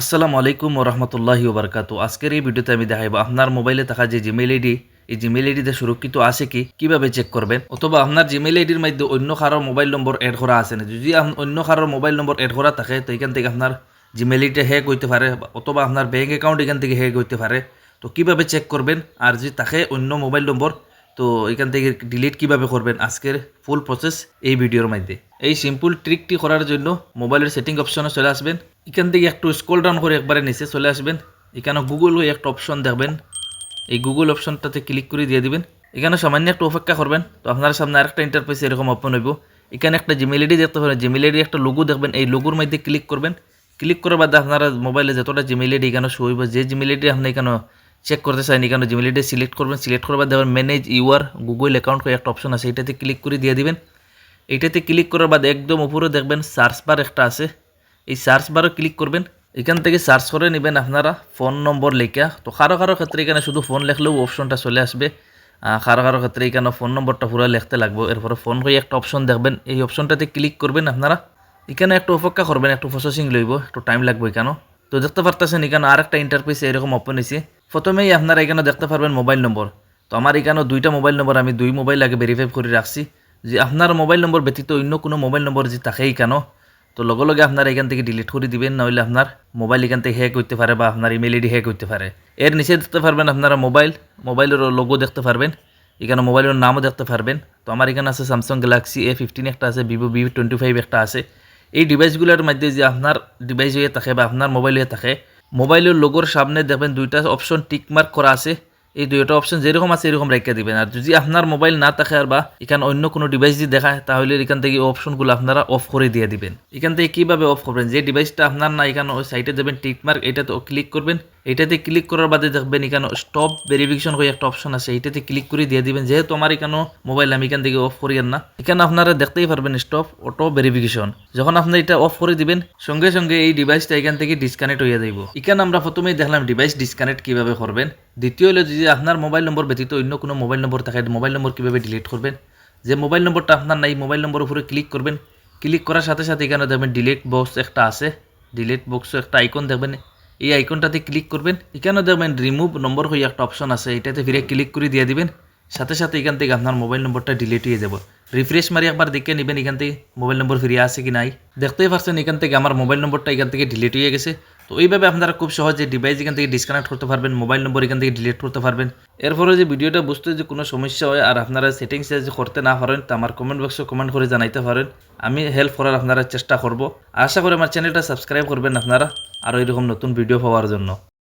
আসসালামু আলাইকুম রহমতুল্লাহি ওবরকাত আজকের এই ভিডিওতে আমি দেখাইব আপনার মোবাইলে থাকা যে জিমেইল আইডি, এই জিমেইল আইডিতে সুরক্ষিত আছে কি, কীভাবে চেক করবেন? অথবা আপনার জিমেইল আইডির মধ্যে অন্য কারোর মোবাইল নম্বর এড করা আছে না যদি অন্য কারোর মোবাইল নম্বর এড করা থাকে, তো এখান থেকে আপনার জিমেইল আইডিটা হ্যাক হইতে পারে, অথবা আপনার ব্যাঙ্ক অ্যাকাউন্ট এখান থেকে হ্যাক হইতে পারে। তো কীভাবে চেক করবেন? আর যদি তাকে অন্য মোবাইল নম্বর, তো এখান থেকে ডিলিট কীভাবে করবেন? আজকের ফুল প্রসেস এই ভিডিওর মধ্যে। এই সিম্পল ট্রিকটি করার জন্য মোবাইলের সেটিং অপশনে চলে আসবেন। এখান থেকে একটু স্ক্রল ডাউন করে একবারে নিচে চলে আসবেন। এখানে গুগল হয়ে একটা অপশন দেখবেন। এই গুগল অপশনটাতে ক্লিক করে দিয়ে দিবেন। এখানে সামান্য একটু অপেক্ষা করবেন। তো আপনার সামনে আরেকটা ইন্টারফেস এরকম ওপেন হইব। এখানে একটা জিমেল আইডি দেখতে পারেন। জিমেল আইডি একটা লোগো দেখবেন। এই লোগোর মধ্যে ক্লিক করবেন। ক্লিক করার বাদে আপনারা মোবাইলে যতটা জিমেল আইডি এখানে শো হইব, যে জিমেল আইডি আপনি এখানে চেক করতে চান, এখানে জিমেল আইডি সিলেক্ট করবেন। সিলেক্ট করার বাদে আবার ম্যানেজ ইউর গুগল অ্যাকাউন্ট করে একটা অপশন আছে। এটাতে ক্লিক করে দিয়ে দিবেন। এইটাতে ক্লিক করার বাদে একদম উপরে দেখবেন সার্চ বার একটা আছে। এই সার্চ বারও ক্লিক করবেন। এখান থেকে সার্চ করে নেবেন আপনারা ফোন নম্বর লেখা। তো কারও কারও ক্ষেত্রে এখানে শুধু ফোন লেখলেও অপশনটা চলে আসবে। কারও কারও ক্ষেত্রে এখানে ফোন নম্বরটা পুরো লিখতে লাগবে। এরপরে ফোন করে একটা অপশন দেখবেন। এই অপশনটাতে ক্লিক করবেন আপনারা। এখানে একটু অপেক্ষা করবেন, একটু প্রসেসিং লইব, একটু টাইম লাগবে এখানে তো দেখতে পারতেছেন, এখানে আর একটা ইন্টারফেস এরকম ওপেন হয়েছে প্রথমেই আপনারা এখানে দেখতে পারবেন মোবাইল নম্বর তো আমার এখানে দুইটা মোবাইল নম্বর আমি দুই মোবাইল আগে ভেরিফাই করে রাখছি। যে আপনার মোবাইল নম্বর ব্যতীত অন্য কোনো মোবাইল নম্বর যে থাকেই কেন তো লগে লগে আপনারা এখান থেকে ডিলিট করে দিবেন নইলে আপনার মোবাইল এখান থেকে হ্যাক করতে পারে বা আপনার ইমেল আইডি হ্যাক করতে পারে। এর নিচে দেখতে পারবেন আপনারা মোবাইল মোবাইলের লোগো দেখতে পারবেন, এখানে মোবাইলের নামও দেখতে পারবেন। তো আমার এখানে আছে স্যামসাং গ্যালাক্সি এ ফিফটিন একটা আছে ভিভো ভি টোয়েন্টি ফাইভ একটা আছে। এই ডিভাইসগুলোর মধ্যে যে আপনার ডিভাইস হয়ে থাকে বা আপনার মোবাইল হয়ে থাকে মোবাইলের লোগোর সামনে দেখবেন দুইটা অপশন টিক মার্ক করা আছে। এই দুইটা অপশন যেরকম আছে এরকম রেখে দিবেন। আর যদি আপনার মোবাইল না থাকে আর বা এখানে অন্য কোনো ডিভাইস যদি দেখায়, তাহলে এখান থেকে অপশনগুলো আপনারা অফ করে দিয়ে দিবেন। এখান থেকে কীভাবে অফ করবেন? যে ডিভাইসটা আপনার না, এখানে ওই সাইটে যাবেন টিকমার্ক এটাতে ক্লিক করবেন। এটাতে ক্লিক করার বাদে দেখবেন এখানে স্টপ ভেরিফিকেশন করে একটা অপশন আছে। এটাতে ক্লিক করে দিয়ে দিবেন। যেহেতু আমার এখানে মোবাইল আমি এখান থেকে অফ করিয়েন না, এখানে আপনারা দেখতেই পারবেন স্টপ অটো ভেরিফিকেশন যখন আপনি এটা অফ করে দিবেন, সঙ্গে সঙ্গে এই ডিভাইসটা এখান থেকে ডিসকানেক্ট হয়ে যাইব। এখানে আমরা প্রথমেই দেখলাম ডিভাইস ডিসকানেক্ট কীভাবে করবেন। দ্বিতীয় হলো যদি আপনার মোবাইল নম্বর ব্যতীত অন্য কোনো মোবাইল নম্বর থাকে মোবাইল নম্বর কীভাবে ডিলিট করবেন? যে মোবাইল নম্বরটা আপনার নাই মোবাইল নম্বর উপরে ক্লিক করবেন। ক্লিক করার সাথে সাথে এখানে দেখবেন ডিলিট বক্স একটা আছে। ডিলিট বক্স একটা আইকন দেখবেন। এই আইকনটাতে ক্লিক করবেন। এখানে দেখবেন রিমুভ নম্বর হয়ে একটা অপশন আছে। এটাতে ফিরে ক্লিক করে দিয়ে দিবেন। সাথে সাথে এখান থেকে আপনার মোবাইল নম্বরটা ডিলিট হয়ে যাব। রিফ্রেশ মারি একবার দেখে নেবেন এখান থেকে মোবাইল নম্বর ফিরে আছে কি নাই। দেখতেই পারছেন এখান থেকে আমার মোবাইল নম্বরটা এখান থেকে ডিলিট হয়ে গেছে। তো এইভাবে আপনারা খুব সহজে ডিভাইস এখান থেকে ডিসকানেক্ট করতে পারবেন মোবাইল নম্বর এখান থেকে ডিলিট করতে পারবেন। এরপরে যে ভিডিওটা বুঝতে যে কোনো সমস্যা হয় আর আপনারা সেটিংসে করতে না পারেন, তা আমার কমেন্ট বক্সে কমেন্ট করে জানাইতে পারেন। আমি হেল্প করার আপনারা চেষ্টা করব। আশা করি আমার চ্যানেলটা সাবস্ক্রাইব করবেন আপনারা। আর এরকম নতুন ভিডিও পাওয়ার জন্য।